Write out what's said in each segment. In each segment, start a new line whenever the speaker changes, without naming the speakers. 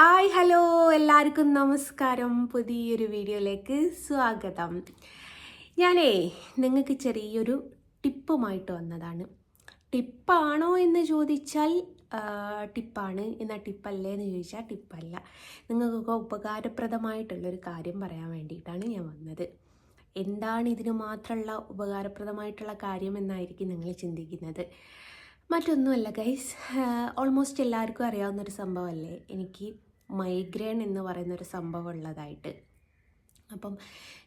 Hi hello. എല്ലാവർക്കും നമസ്കാരം. പുതിയൊരു വീഡിയോയിലേക്ക് സ്വാഗതം. ഞാനേ നിങ്ങൾക്ക് ചെറിയൊരു ടിപ്പുമായിട്ട് വന്നതാണ്. ടിപ്പാണോ എന്ന് ചോദിച്ചാൽ ടിപ്പാണ്. എന്നാൽ ടിപ്പല്ലേ എന്ന് ചോദിച്ചാൽ ടിപ്പല്ല. നിങ്ങൾക്കൊക്കെ ഉപകാരപ്രദമായിട്ടുള്ളൊരു കാര്യം പറയാൻ വേണ്ടിയിട്ടാണ് ഞാൻ വന്നത്. എന്താണ് ഇതിന് മാത്രമുള്ള ഉപകാരപ്രദമായിട്ടുള്ള കാര്യം എന്നായിരിക്കും നിങ്ങൾ ചിന്തിക്കുന്നത്. മറ്റൊന്നുമല്ല ഗൈസ് ഓൾമോസ്റ്റ് എല്ലാവർക്കും അറിയാവുന്നൊരു സംഭവമല്ലേ? എനിക്ക് മൈഗ്രെയിൻ എന്ന് പറയുന്ന ഒരു സംഭവം ഉള്ളതായിട്ട് അപ്പം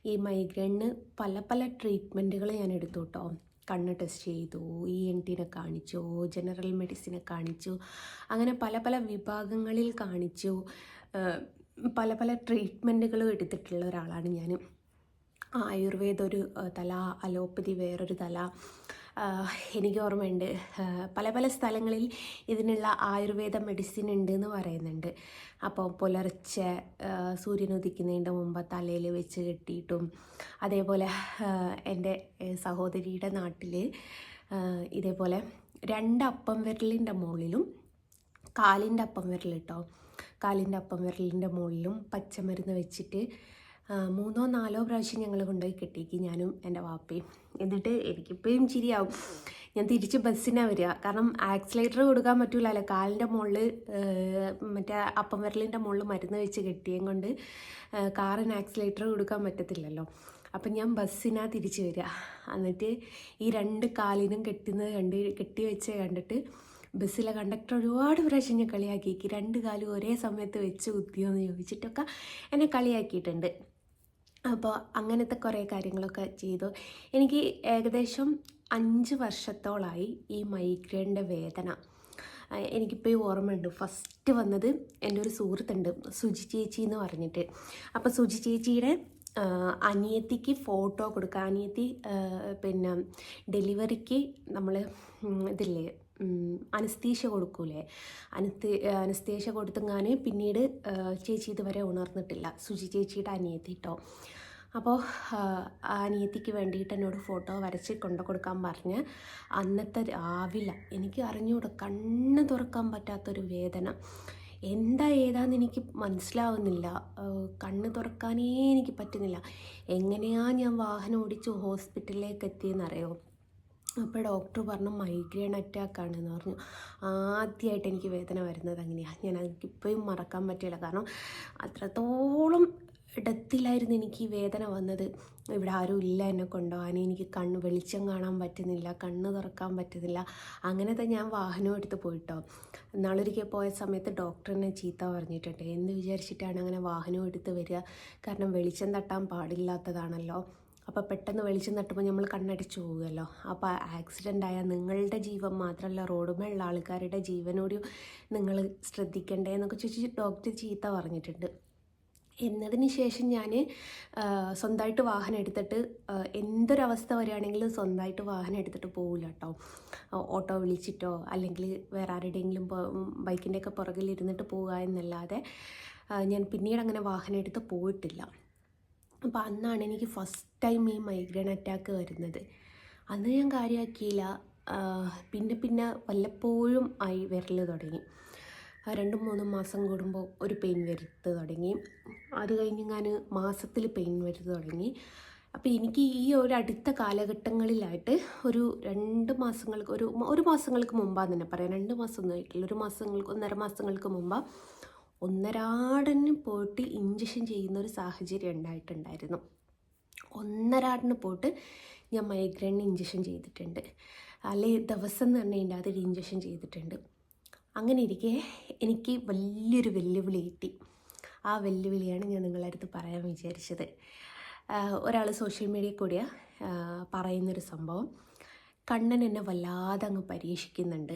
ഈ മൈഗ്രെയിനിന് പല പല ട്രീറ്റ്മെന്റുകൾ ഞാൻ എടുത്തു കേട്ടോ. കണ്ണ് ടെസ്റ്റ് ചെയ്തു ഇ എൻ ടിനെ കാണിച്ചു ജനറൽ മെഡിസിനെ കാണിച്ചു അങ്ങനെ പല പല വിഭാഗങ്ങളിൽ കാണിച്ചു പല പല ട്രീറ്റ്മെന്റുകളും എടുത്തിട്ടുള്ള ഒരാളാണ് ഞാൻ ആയുർവേദ ഒരു തല അലോപ്പതി വേറൊരു തല എനിക്ക് ഓർമ്മയുണ്ട്. പല പല സ്ഥലങ്ങളിൽ ഇതിനുള്ള ആയുർവേദ മെഡിസിൻ ഉണ്ട് എന്ന് പറയുന്നുണ്ട്. അപ്പോൾ പുലർച്ചെ സൂര്യൻ ഉദിക്കുന്നതിന്റെ മുമ്പ് തലയിൽ വെച്ച് കെട്ടിയിട്ടും അതേപോലെ എന്റെ സഹോദരിയുടെ നാട്ടിൽ ഇതേപോലെ രണ്ട് അപ്പം വിരലിന്റെ മുകളിലും കാലിന്റെ അപ്പം വിരൽ കേട്ടോ കാലിന്റെ അപ്പം വിരലിന്റെ മുകളിലും പച്ചമരുന്ന് വെച്ചിട്ട് മൂന്നോ നാലോ പ്രാവശ്യം ഞങ്ങൾ കൊണ്ടുപോയി കെട്ടിക്ക് ഞാനും എന്റെ വാപ്പയും. എന്നിട്ട് എനിക്കിപ്പോഴും ചിരിയാവും. ഞാൻ തിരിച്ച് ബസ്സിനാണ് വരിക. കാരണം ആക്സിലേറ്റർ കൊടുക്കാൻ പറ്റൂലല്ലോ. കാലിന്റെ മുകളിൽ മറ്റേ അപ്പം വിരലിന്റെ മുകളിൽ മരുന്ന് വെച്ച് കെട്ടിയും കൊണ്ട് കാറിന് ആക്സിലേറ്റർ കൊടുക്കാൻ പറ്റത്തില്ലല്ലോ. അപ്പം ഞാൻ ബസ്സിനാ തിരിച്ച് വരിക. എന്നിട്ട് ഈ രണ്ട് കാലിനും കെട്ടുന്നത് കണ്ട് കെട്ടി വെച്ച് കണ്ടിട്ട് ബസ്സിലെ കണ്ടക്ടർ ഒരുപാട് പ്രാവശ്യം ഞാൻ കളിയാക്കിയേക്ക്. രണ്ട് കാലും ഒരേ സമയത്ത് വെച്ച് കുത്തിയോ എന്ന് ചോദിച്ചിട്ടൊക്കെ എന്നെ കളിയാക്കിയിട്ടുണ്ട്. അപ്പോൾ അങ്ങനത്തെ കുറേ കാര്യങ്ങളൊക്കെ ചെയ്തു. എനിക്ക് ഏകദേശം അഞ്ച് വർഷത്തോളമായി ഈ മൈഗ്രെയിന്റെ വേദന. എനിക്കിപ്പോൾ ഈ ഓർമ്മയുണ്ട്. ഫസ്റ്റ് വന്നത് എന്റെ ഒരു സുഹൃത്തുണ്ട് സുജി ചേച്ചി എന്ന് പറഞ്ഞിട്ട്. അപ്പോൾ സുജി ചേച്ചിയുടെ അനിയത്തിക്ക് ഫോട്ടോ കൊടുക്കുക. അനിയത്തി പിന്നെ ഡെലിവറിക്ക് നമ്മൾ ഇതില്ലേ അനസ്തീഷ്യ കൊടുക്കൂലേ? അനസ്തേ അനസ്തേഷ്യ കൊടുത്തെങ്ങാൻ പിന്നീട് ചേച്ചി ഇതുവരെ ഉണർന്നിട്ടില്ല. സുചി ചേച്ചിയുടെ അനിയത്തി കേട്ടോ അപ്പോൾ അനിയത്തിക്ക് വേണ്ടിയിട്ട് എന്നോട് ഫോട്ടോ വരച്ച് കൊണ്ടു കൊടുക്കാൻ പറഞ്ഞ് അന്നത്തെ രാവിലെ എനിക്ക് അറിഞ്ഞുകൂടെ കണ്ണ് തുറക്കാൻ പറ്റാത്തൊരു വേദന. എന്താ ഏതാന്ന് എനിക്ക് മനസ്സിലാവുന്നില്ല. കണ്ണ് തുറക്കാനേ എനിക്ക് പറ്റുന്നില്ല. എങ്ങനെയാ ഞാൻ വാഹനം ഓടിച്ച് ഹോസ്പിറ്റലിലേക്ക് എത്തിയെന്നറിയോ? അപ്പോൾ ഡോക്ടർ പറഞ്ഞു മൈഗ്രെയിൻ അറ്റാക്ക് ആണെന്ന് പറഞ്ഞു. ആദ്യമായിട്ട് എനിക്ക് വേദന വരുന്നത് അങ്ങനെയാണ് ഞാൻ എനിക്കിപ്പോഴും മറക്കാൻ പറ്റില്ല. കാരണം അത്രത്തോളം ഇടത്തിലായിരുന്നു എനിക്ക് വേദന വന്നത്. ഇവിടെ ആരും ഇല്ല എന്നെ കൊണ്ടുപോകാൻ. എനിക്ക് കണ്ണ് വെളിച്ചം കാണാൻ പറ്റുന്നില്ല. കണ്ണ് തുറക്കാൻ പറ്റുന്നില്ല. അങ്ങനത്തെ ഞാൻ വാഹനം എടുത്ത് പോയിട്ടോ. നാളൊരിക്കൽ പോയ സമയത്ത് ഡോക്ടറിനെ ചീത്ത പറഞ്ഞിട്ടുണ്ട്. എന്ന് വിചാരിച്ചിട്ടാണ് അങ്ങനെ വാഹനം എടുത്ത് വരിക. കാരണം വെളിച്ചം തട്ടാൻ പാടില്ലാത്തതാണല്ലോ. അപ്പോൾ പെട്ടെന്ന് വെളിച്ചം തട്ടുമ്പോൾ നമ്മൾ കണ്ണടിച്ച് പോകുമല്ലോ അപ്പോൾ ആക്സിഡന്റ് ആയാൽ നിങ്ങളുടെ ജീവൻ മാത്രമല്ല റോഡുമേലുള്ള ആൾക്കാരുടെ ജീവനോട് നിങ്ങൾ ശ്രദ്ധിക്കണ്ടേ എന്നൊക്കെ ചോദിച്ച് ഡോക്ടർ ചീത്ത പറഞ്ഞിട്ടുണ്ട്. എന്നതിന് ശേഷം ഞാൻ സ്വന്തമായിട്ട് വാഹനം എടുത്തിട്ട് എന്തൊരവസ്ഥ വരികയാണെങ്കിലും സ്വന്തമായിട്ട് വാഹനം എടുത്തിട്ട് പോകില്ല കേട്ടോ. ഓട്ടോ വിളിച്ചിട്ടോ അല്ലെങ്കിൽ വേറെ ആരുടെയെങ്കിലും ബൈക്കിന്റെയൊക്കെ പുറകിൽ ഇരുന്നിട്ട് പോവുക എന്നല്ലാതെ ഞാൻ പിന്നീട് അങ്ങനെ വാഹനം എടുത്ത് പോയിട്ടില്ല. അപ്പോൾ അന്നാണ് എനിക്ക് ഫസ്റ്റ് ടൈം ഈ മൈഗ്രെയിൻ അറ്റാക്ക് വരുന്നത്. അന്ന് ഞാൻ കാര്യമാക്കിയില്ല പിന്നെ പിന്നെ വല്ലപ്പോഴും ആയി വിരൽ തുടങ്ങി. രണ്ടും മൂന്നും മാസം കൂടുമ്പോൾ ഒരു പെയിൻ വരുത്ത് തുടങ്ങി. അത് കഴിഞ്ഞ് ഞാൻ മാസത്തിൽ പെയിൻ വരുത്ത് തുടങ്ങി. അപ്പോൾ എനിക്ക് ഈ ഒരു അടുത്ത കാലഘട്ടങ്ങളിലായിട്ട് ഒരു രണ്ട് മാസങ്ങൾക്ക് ഒരു ഒരു മാസങ്ങൾക്ക് മുമ്പാന്ന് തന്നെ പറയാം. രണ്ട് മാസം ഒന്നും ആയിട്ടില്ല. ഒരു മാസങ്ങൾക്ക് ഒന്നര മാസങ്ങൾക്ക് മുമ്പാണ് ഒന്നരാടന് പോയിട്ട് ഇഞ്ചക്ഷൻ ചെയ്യുന്ന ഒരു സാഹചര്യം ഉണ്ടായിട്ടുണ്ടായിരുന്നു. ഒന്നരാടിന് പോയിട്ട് ഞാൻ മൈഗ്രൈൻ ഇഞ്ചക്ഷൻ ചെയ്തിട്ടുണ്ട്. അല്ലെ ദിവസം തന്നെ ഇല്ലാതെ അതൊരു ഇഞ്ചക്ഷൻ ചെയ്തിട്ടുണ്ട്. അങ്ങനെ ഇരിക്കെ എനിക്ക് വലിയൊരു വെല്ലുവിളി കിട്ടി. ആ വെല്ലുവിളിയാണ് ഞാൻ നിങ്ങളുടെ അടുത്ത് പറയാൻ വിചാരിച്ചത്. ഒരാൾ സോഷ്യൽ മീഡിയയിൽ കൂടിയ പറയുന്നൊരു സംഭവം. കണ്ണൻ എന്നെ വല്ലാതെ അങ്ങ് പരീക്ഷിക്കുന്നുണ്ട്.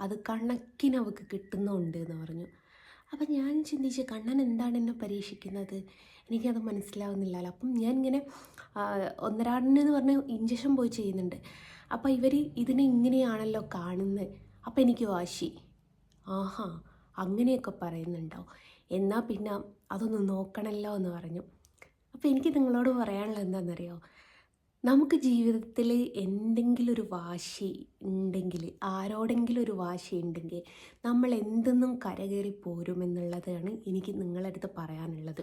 അത് കണക്കിന് അവൾക്ക് കിട്ടുന്നുണ്ട് എന്ന് പറഞ്ഞു. അപ്പം ഞാൻ ചിന്തിച്ച് കണ്ണൻ എന്താണ് പരീക്ഷിക്കുന്നത്? എനിക്കത് മനസ്സിലാവുന്നില്ലല്ലോ. അപ്പം ഞാൻ ഇങ്ങനെ ഒന്നരാടിനെന്ന് പറഞ്ഞ് ഇഞ്ചക്ഷൻ പോയി ചെയ്യുന്നുണ്ട്. അപ്പം ഇവർ ഇതിനെ ഇങ്ങനെയാണല്ലോ കാണുന്നത് അപ്പം എനിക്ക് വാശി. ആഹാ അങ്ങനെയൊക്കെ പറയുന്നുണ്ടോ? എന്നാൽ പിന്നെ അതൊന്ന് നോക്കണമല്ലോ എന്ന് പറഞ്ഞു. അപ്പോൾ എനിക്ക് നിങ്ങളോട് പറയാനുള്ളത് എന്താണെന്നറിയോ നമുക്ക് ജീവിതത്തിൽ എന്തെങ്കിലും ഒരു വാശി ഉണ്ടെങ്കിൽ ആരോടെങ്കിലും ഒരു വാശി ഉണ്ടെങ്കിൽ നമ്മൾ എന്തെന്നും കരകയറി പോരുമെന്നുള്ളതാണ് എനിക്ക് നിങ്ങളുടെ അടുത്ത് പറയാനുള്ളത്.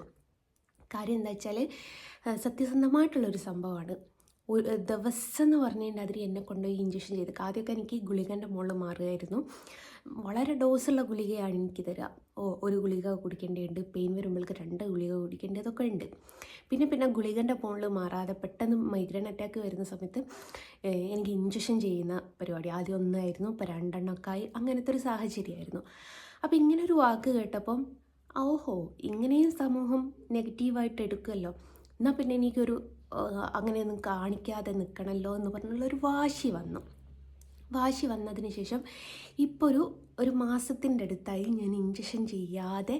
കാര്യം എന്താ വെച്ചാൽ സത്യസന്ധമായിട്ടുള്ളൊരു സംഭവമാണ്. ഒരു ദിവസം എന്ന് പറഞ്ഞിട്ടുണ്ടെങ്കിൽ എന്നെ കൊണ്ടുപോയി ഇഞ്ചക്ഷൻ ചെയ്തു ആദ്യമൊക്കെ എനിക്ക് ഗുളികന്റെ മുകളിൽ മാറുകയായിരുന്നു. വളരെ ഡോസുള്ള ഗുളികയാണ് എനിക്ക് തരിക ഒരു ഗുളിക കുടിക്കേണ്ടതുണ്ട് പെയിൻ വരുമ്പോഴേക്ക് രണ്ട് ഗുളിക കുടിക്കേണ്ടതൊക്കെ ഉണ്ട്. പിന്നെ പിന്നെ ഗുളികന്റെ ഫോണിൽ മാറാതെ പെട്ടെന്ന് മൈഗ്രെയിൻ അറ്റാക്ക് വരുന്ന സമയത്ത് എനിക്ക് ഇഞ്ചക്ഷൻ ചെയ്യുന്ന പരിപാടി ആദ്യം ഒന്നായിരുന്നു ഇപ്പോൾ രണ്ടെണ്ണമൊക്കെ ആയി അങ്ങനത്തെ ഒരു സാഹചര്യമായിരുന്നു. അപ്പോൾ ഇങ്ങനെ ഒരു വാക്ക് കേട്ടപ്പം ഓഹോ ഇങ്ങനെയും സമൂഹം നെഗറ്റീവായിട്ട് എടുക്കുമല്ലോ. എന്നാൽ പിന്നെ എനിക്കൊരു അങ്ങനെയൊന്നും കാണിക്കാതെ നിൽക്കണമല്ലോ എന്ന് പറഞ്ഞുള്ളൊരു വാശി വന്നു. വാശി വന്നതിന് ശേഷം ഇപ്പോൾ ഒരു ഒരു മാസത്തിന്റെ അടുത്തായി ഞാൻ ഇഞ്ചക്ഷൻ ചെയ്യാതെ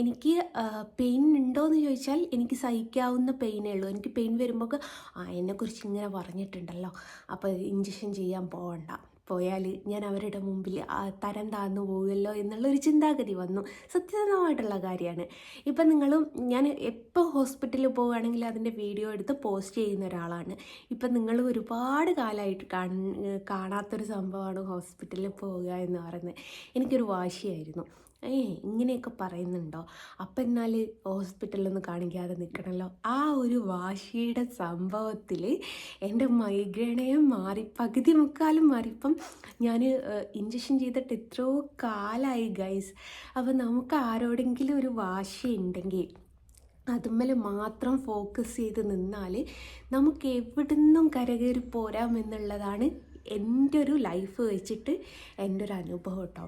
എനിക്ക് പെയിൻ ഉണ്ടോ എന്ന് ചോദിച്ചാൽ എനിക്ക് സഹിക്കാവുന്ന പെയിനേ ഉള്ളൂ. എനിക്ക് പെയിൻ വരുമ്പോൾ ആ എന്നെക്കുറിച്ച് ഇങ്ങനെ പറഞ്ഞിട്ടുണ്ടല്ലോ. അപ്പോൾ ഇഞ്ചക്ഷൻ ചെയ്യാൻ പോകണ്ട പോയാൽ ഞാൻ അവരുടെ മുമ്പിൽ തരം താഴ്ന്നു പോകുമല്ലോ എന്നുള്ളൊരു ചിന്താഗതി വന്നു. സത്യസന്ധമായിട്ടുള്ള കാര്യമാണ്. ഇപ്പം നിങ്ങളും ഞാൻ എപ്പോൾ ഹോസ്പിറ്റലിൽ പോവുകയാണെങ്കിൽ അതിന്റെ വീഡിയോ എടുത്ത് പോസ്റ്റ് ചെയ്യുന്ന ഒരാളാണ്. ഇപ്പം നിങ്ങൾ ഒരുപാട് കാലമായിട്ട് കാണ കാണാത്തൊരു സംഭവമാണ് ഹോസ്പിറ്റലിൽ പോവുക എന്ന് പറയുന്നത്. എനിക്കൊരു വാശിയായിരുന്നു. ഏ ഇങ്ങനെയൊക്കെ പറയുന്നുണ്ടോ? അപ്പം എന്നാൽ ഹോസ്പിറ്റലിൽ ഒന്ന് കാണിക്കാതെ നിൽക്കണമല്ലോ ആ ഒരു വാശിയുടെ സംഭവത്തിൽ എന്റെ മൈഗ്രേണയും മാറി പകുതി മുക്കാലും മാറിപ്പം ഞാൻ ഇഞ്ചക്ഷൻ ചെയ്തിട്ട് എത്രയോ കാലായി ഗൈസ്. അപ്പം നമുക്ക് ആരോടെങ്കിലും ഒരു വാശി ഉണ്ടെങ്കിൽ അതുമ്മൽ മാത്രം ഫോക്കസ് ചെയ്ത് നിന്നാൽ നമുക്ക് എവിടുന്നും കരകയറി പോരാമെന്നുള്ളതാണ് എന്റെ ഒരു ലൈഫ് വെച്ചിട്ട് എന്റെ ഒരു അനുഭവം കേട്ടോ.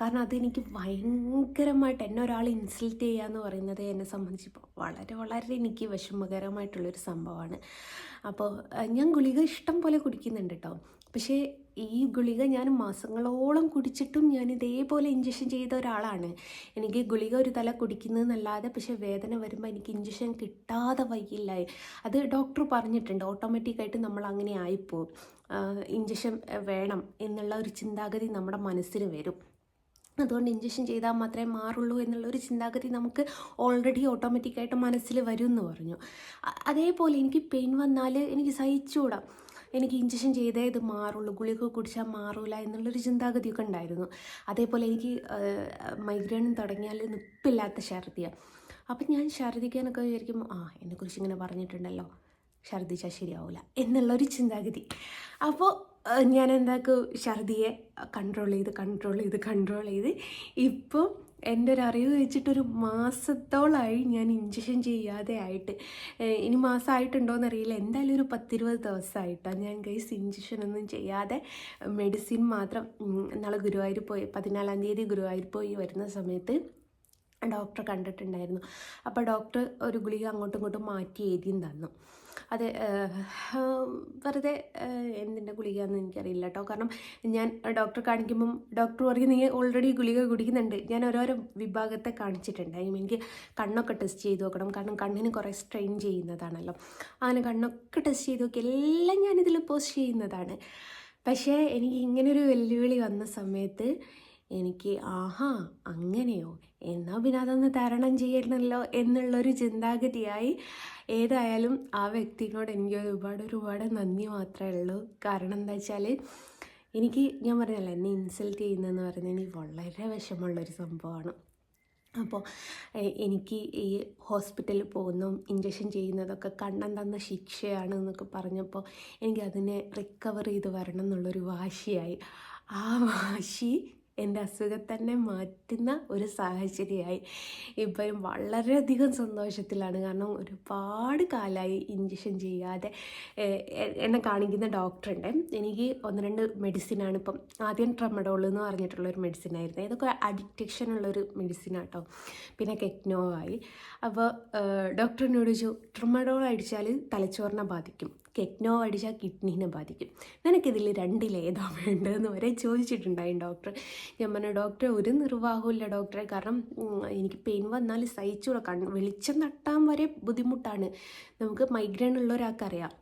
കാരണം അതെനിക്ക് ഭയങ്കരമായിട്ട് എന്നെ ഒരാൾ ഇൻസൾട്ട് ചെയ്യുക എന്ന് പറയുന്നത് എന്നെ സംബന്ധിച്ച് വളരെ വളരെ എനിക്ക് വിഷമകരമായിട്ടുള്ളൊരു സംഭവമാണ്. അപ്പോൾ ഞാൻ ഗുളിക ഇഷ്ടം പോലെ കുടിക്കുന്നുണ്ട് കേട്ടോ പക്ഷേ ഈ ഗുളിക ഞാൻ മാസങ്ങളോളം കുടിച്ചിട്ടും ഞാൻ ഇതേപോലെ ഇഞ്ചക്ഷൻ ചെയ്ത ഒരാളാണ്. എനിക്ക് ഗുളിക ഒരു തല കുടിക്കുന്നതെന്നല്ലാതെ പക്ഷേ വേദന വരുമ്പോൾ എനിക്ക് ഇഞ്ചക്ഷൻ കിട്ടാതെ വയ്യില്ലായി അത് ഡോക്ടർ പറഞ്ഞിട്ടുണ്ട്. ഓട്ടോമാറ്റിക്കായിട്ട് നമ്മൾ അങ്ങനെ ആയിപ്പോവും. ഇഞ്ചക്ഷൻ വേണം എന്നുള്ള ഒരു ചിന്താഗതി നമ്മുടെ മനസ്സിന് വരും. അതുകൊണ്ട് ഇഞ്ചക്ഷൻ ചെയ്താൽ മാത്രമേ മാറുള്ളൂ എന്നുള്ളൊരു ചിന്താഗതി നമുക്ക് ഓൾറെഡി ഓട്ടോമാറ്റിക്കായിട്ട് മനസ്സിൽ വരും എന്ന് പറഞ്ഞു അതേപോലെ എനിക്ക് പെയിൻ വന്നാൽ എനിക്ക് സഹിച്ചുകൂടാം എനിക്ക് ഇഞ്ചക്ഷൻ ചെയ്തേ ഇത് മാറുള്ളൂ ഗുളിക കുടിച്ചാൽ മാറൂല എന്നുള്ളൊരു ചിന്താഗതിയൊക്കെ ഉണ്ടായിരുന്നു. അതേപോലെ എനിക്ക് മൈഗ്രേണും തുടങ്ങിയാൽ നിപ്പില്ലാത്ത ഛർദിയാണ് അപ്പം ഞാൻ ഛർദിക്കാനൊക്കെ വിചാരിക്കും ആ എന്നെക്കുറിച്ച് ഇങ്ങനെ പറഞ്ഞിട്ടുണ്ടല്ലോ. ഛർദിച്ചാൽ ശരിയാവില്ല എന്നുള്ളൊരു ചിന്താഗതി. അപ്പോൾ ഞാൻ എന്താക്കും ഛർദിയെ കൺട്രോൾ ചെയ്ത് കൺട്രോൾ ചെയ്ത് കൺട്രോൾ ചെയ്ത്. ഇപ്പോൾ എന്റെ ഒരു അറിവ് വെച്ചിട്ടൊരു മാസത്തോളമായി ഞാൻ ഇഞ്ചക്ഷൻ ചെയ്യാതെ ആയിട്ട്. ഇനി മാസമായിട്ടുണ്ടോ എന്നറിയില്ല എന്തായാലും ഒരു പത്തിരുപത് ദിവസമായിട്ടാണ് ഞാൻ ഗൈസ് ഇഞ്ചക്ഷൻ ഒന്നും ചെയ്യാതെ മെഡിസിൻ മാത്രം നാളെ ഗുരുവായൂർ പോയി പതിനാലാം തീയതി ഗുരുവായൂർ പോയി വരുന്ന സമയത്ത് ഡോക്ടറെ കണ്ടിട്ടുണ്ടായിരുന്നു. അപ്പോൾ ഡോക്ടർ ഒരു ഗുളിക അങ്ങോട്ടും ഇങ്ങോട്ടും മാറ്റി എഴുതിയും തന്നു. അത് വെറുതെ എന്തിന്റെ ഗുളികയെന്ന് എനിക്കറിയില്ല കേട്ടോ. കാരണം ഞാൻ ഡോക്ടറെ കാണിക്കുമ്പം ഡോക്ടർ പറയും നീ ഓൾറെഡി ഗുളിക കുടിക്കുന്നുണ്ട്. ഞാൻ ഓരോരോ വിഭാഗത്തെ കാണിച്ചിട്ടുണ്ട്. മീൻ എനിക്ക് കണ്ണൊക്കെ ടെസ്റ്റ് ചെയ്ത് നോക്കണം. കാരണം കണ്ണിന് കുറേ സ്ട്രെയിൻ ചെയ്യുന്നതാണല്ലോ. അങ്ങനെ കണ്ണൊക്കെ ടെസ്റ്റ് ചെയ്ത് നോക്കി എല്ലാം ഞാനിതിൽ പോസ്റ്റ് ചെയ്യുന്നതാണ്. പക്ഷേ എനിക്ക് ഇങ്ങനൊരു വെല്ലുവിളി വന്ന സമയത്ത് എനിക്ക് ആഹാ അങ്ങനെയോ? എന്നാൽ പിന്നെ അതൊന്ന് തരണം ചെയ്യണമല്ലോ എന്നുള്ളൊരു ചിന്താഗതിയായി ഏതായാലും ആ വ്യക്തിനോട് എനിക്ക് ഒരുപാട് ഒരുപാട് നന്ദി മാത്രമേ ഉള്ളൂ. കാരണം എന്താ വെച്ചാൽ എനിക്ക് ഞാൻ പറഞ്ഞല്ലോ എന്നെ ഇൻസൾട്ട് ചെയ്യുന്നതെന്ന് പറയുന്നത് എനിക്ക് വളരെ വിഷമമുള്ളൊരു സംഭവമാണ്. അപ്പോൾ എനിക്ക് ഈ ഹോസ്പിറ്റലിൽ പോകുന്നതും ഇഞ്ചക്ഷൻ ചെയ്യുന്നതൊക്കെ കണ്ണൻ തന്ന ശിക്ഷയാണ് എന്നൊക്കെ പറഞ്ഞപ്പോൾ എനിക്ക് അതിനെ റിക്കവർ ചെയ്ത് വരണം എന്നുള്ളൊരു വാശിയായി. ആ വാശി എന്റെ അസുഖം തന്നെ മാറ്റുന്ന ഒരു സാഹചര്യമായി. ഇപ്പം വളരെയധികം സന്തോഷത്തിലാണ്. കാരണം ഒരുപാട് കാലമായി ഇഞ്ചക്ഷൻ ചെയ്യാതെ എന്നെ കാണിക്കുന്ന ഡോക്ടറുണ്ട്. എനിക്ക് ഒന്ന് രണ്ട് മെഡിസിനാണ് ഇപ്പം ആദ്യം ട്രമഡോൾ എന്ന് പറഞ്ഞിട്ടുള്ളൊരു മെഡിസിനായിരുന്നു. ഇതൊക്കെ അഡിക്റ്റേഷൻ ഉള്ളൊരു മെഡിസിനാട്ടോ പിന്നെ കെക്നോവായി അപ്പോൾ ഡോക്ടറിനോട് ചോദിച്ചു ട്രമഡോൾ അടിച്ചാൽ തലച്ചോറിനെ ബാധിക്കും. കെക്നോ അടിച്ചാൽ കിഡ്നീനെ ബാധിക്കും. നിനക്കിതിൽ രണ്ടിലേതാ വേണ്ടതെന്ന് വരെ ചോദിച്ചിട്ടുണ്ടായി ഡോക്ടർ. ഞാൻ പറഞ്ഞു ഡോക്ടറെ ഒരു നിർവാഹമില്ല ഡോക്ടറെ. കാരണം എനിക്ക് പെയിൻ വന്നാൽ സഹിച്ചുകൂടെ കണ്ണ് വെളിച്ചം തട്ടാൻ വരെ ബുദ്ധിമുട്ടാണ്. നമുക്ക് മൈഗ്രെയിൻ ഉള്ള ഒരാൾക്കറിയാം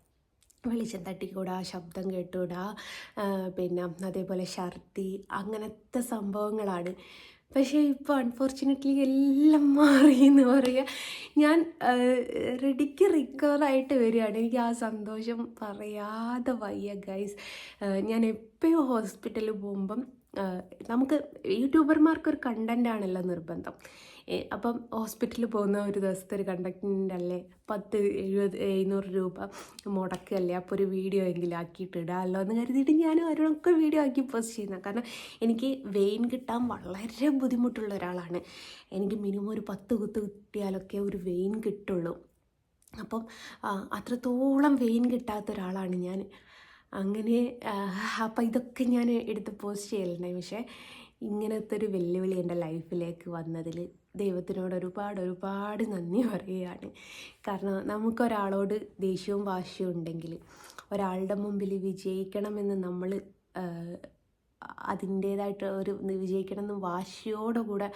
വെളിച്ചം തട്ടിക്കൂടാ ശബ്ദം കേട്ടുകൂടാ പിന്നെ അതേപോലെ ഛർദി അങ്ങനത്തെ സംഭവങ്ങളാണ്. പക്ഷേ ഇപ്പോൾ അൺഫോർച്ചുനേറ്റ്ലി എല്ലാം മാറി എന്ന് പറയുക ഞാൻ റെഡിക്ക് റിക്കവറായിട്ട് വരികയാണ്. എനിക്ക് ആ സന്തോഷം പറയാതെ വയ്യ ഗൈസ് ഞാൻ എപ്പോഴും ഹോസ്പിറ്റലിൽ പോകുമ്പം നമുക്ക് യൂട്യൂബർമാർക്കൊരു കണ്ടന്റ് ആണല്ലോ നിർബന്ധം. അപ്പം ഹോസ്പിറ്റലിൽ പോകുന്ന ഒരു ദിവസത്തെ ഒരു കണ്ടക്റ്റിന്റെ അല്ലേ? പത്ത് എഴുപത് എഴുന്നൂറ് രൂപ മുടക്കല്ലേ? അപ്പോൾ ഒരു വീഡിയോ എങ്കിലും ആക്കിയിട്ട് ഇടാമല്ലോ എന്ന് കരുതിയിട്ട് ഞാൻ അവരോടൊക്കെ വീഡിയോ ആക്കി പോസ്റ്റ് ചെയ്യുന്ന. കാരണം എനിക്ക് വെയിൻ കിട്ടാൻ വളരെ ബുദ്ധിമുട്ടുള്ള ഒരാളാണ്. എനിക്ക് മിനിമം ഒരു പത്ത് കുത്ത് കിട്ടിയാലൊക്കെ ഒരു വെയിൻ കിട്ടുള്ളൂ. അപ്പം അത്രത്തോളം വെയിൻ കിട്ടാത്ത ഒരാളാണ് ഞാൻ അങ്ങനെ അപ്പം ഇതൊക്കെ ഞാൻ എടുത്ത് പോസ്റ്റ് ചെയ്യലുണ്ടായി. പക്ഷേ ഇങ്ങനത്തെ ഒരു വെല്ലുവിളി എന്റെ ലൈഫിലേക്ക് വന്നതിൽ ദൈവത്തിനോട് ഒരുപാട് ഒരുപാട് നന്ദി പറയുകയാണ്. കാരണം നമുക്കൊരാളോട് ദേഷ്യവും വാശിയും ഉണ്ടെങ്കിൽ ഒരാളുടെ മുമ്പിൽ വിജയിക്കണമെന്ന് നമ്മൾ അതിന്റേതായിട്ട് ഒരു വിജയിക്കണം എന്ന് വാശിയോടെ കൂടെ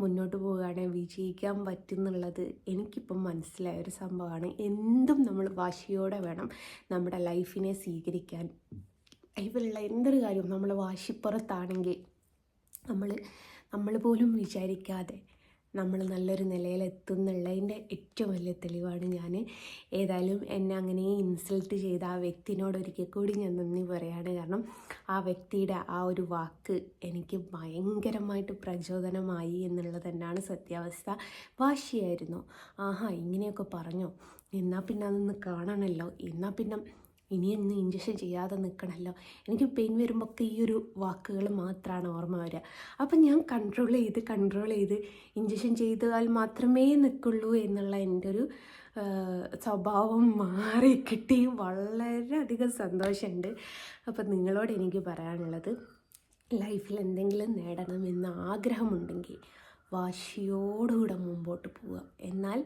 മുന്നോട്ട് പോവുകയാണെങ്കിൽ വിജയിക്കാൻ പറ്റുന്നുള്ളത് എനിക്കിപ്പം മനസ്സിലായ ഒരു സംഭവമാണ്. എന്തും നമ്മൾ വാശിയോടെ വേണം നമ്മുടെ ലൈഫിനെ സ്വീകരിക്കാൻ. ലൈഫിലുള്ള എന്തൊരു കാര്യവും നമ്മൾ വാശിപ്പുറത്താണെങ്കിൽ നമ്മൾ നമ്മൾ പോലും വിചാരിക്കാതെ നമ്മൾ നല്ലൊരു നിലയിലെത്തുന്നുള്ളതിന്റെ ഏറ്റവും വലിയ തെളിവാണ് ഞാൻ ഏതായാലും എന്നെ അങ്ങനെ ഇൻസൾട്ട് ചെയ്ത ആ വ്യക്തിനോട് ഒരിക്കൽ കൂടി ഞാൻ നന്ദി പറയുകയാണ് കാരണം ആ വ്യക്തിയുടെ ആ ഒരു വാക്ക് എനിക്ക് ഭയങ്കരമായിട്ട് പ്രചോദനമായി എന്നുള്ളത് തന്നെയാണ് സത്യാവസ്ഥ. വാശിയായിരുന്നു. ആഹാ ഇങ്ങനെയൊക്കെ പറഞ്ഞോ. എന്നാൽ പിന്നെ അതൊന്ന് കാണണമല്ലോ എന്നാൽ പിന്നെ ഇനിയൊന്നും ഇഞ്ചക്ഷൻ ചെയ്യാതെ നിൽക്കണമല്ലോ എനിക്ക് പെയിൻ വരുമ്പോൾ ഒക്കെ ഈ ഒരു വാക്കുകൾ മാത്രമാണ് ഓർമ്മ വരിക അപ്പം ഞാൻ കൺട്രോൾ ചെയ്ത് കൺട്രോൾ ചെയ്ത് ഇഞ്ചക്ഷൻ ചെയ്താൽ മാത്രമേ നിൽക്കുള്ളൂ എന്നുള്ള എന്റെ ഒരു സ്വഭാവം മാറി കിട്ടി. വളരെയധികം സന്തോഷമുണ്ട്. അപ്പം നിങ്ങളോട് എനിക്ക് പറയാനുള്ളത് ലൈഫിൽ എന്തെങ്കിലും നേടണമെന്ന് ആഗ്രഹമുണ്ടെങ്കിൽ വാശിയോടുകൂടെ മുമ്പോട്ട് പോവുക. എന്നാൽ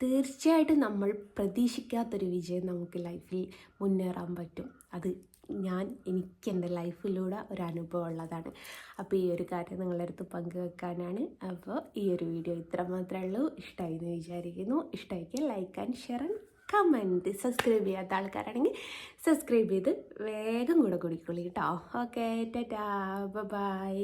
തീർച്ചയായിട്ടും നമ്മൾ പ്രതീക്ഷിക്കാത്തൊരു വിജയം നമുക്ക് ലൈഫിൽ മുന്നേറാൻ പറ്റും. അത് ഞാൻ എനിക്ക് എന്റെ ലൈഫിലൂടെ ഒരു അനുഭവം ഉള്ളതാണ്. അപ്പോൾ ഈ ഒരു കാര്യം നിങ്ങളുടെ അടുത്ത് പങ്കുവെക്കാനാണ്. അപ്പോൾ ഈ ഒരു വീഡിയോ ഇത്ര മാത്രമേ ഉള്ളൂ. ഇഷ്ടമായി എന്ന് വിചാരിക്കുന്നു. ഇഷ്ടമായിരിക്കും like and share and comment subscribe ചെയ്യാത്ത ആൾക്കാരാണെങ്കിൽ സബ്സ്ക്രൈബ് ചെയ്ത് വേഗം കൂടെ കുടിക്കൊള്ളി കേട്ടോ. Okay tata bye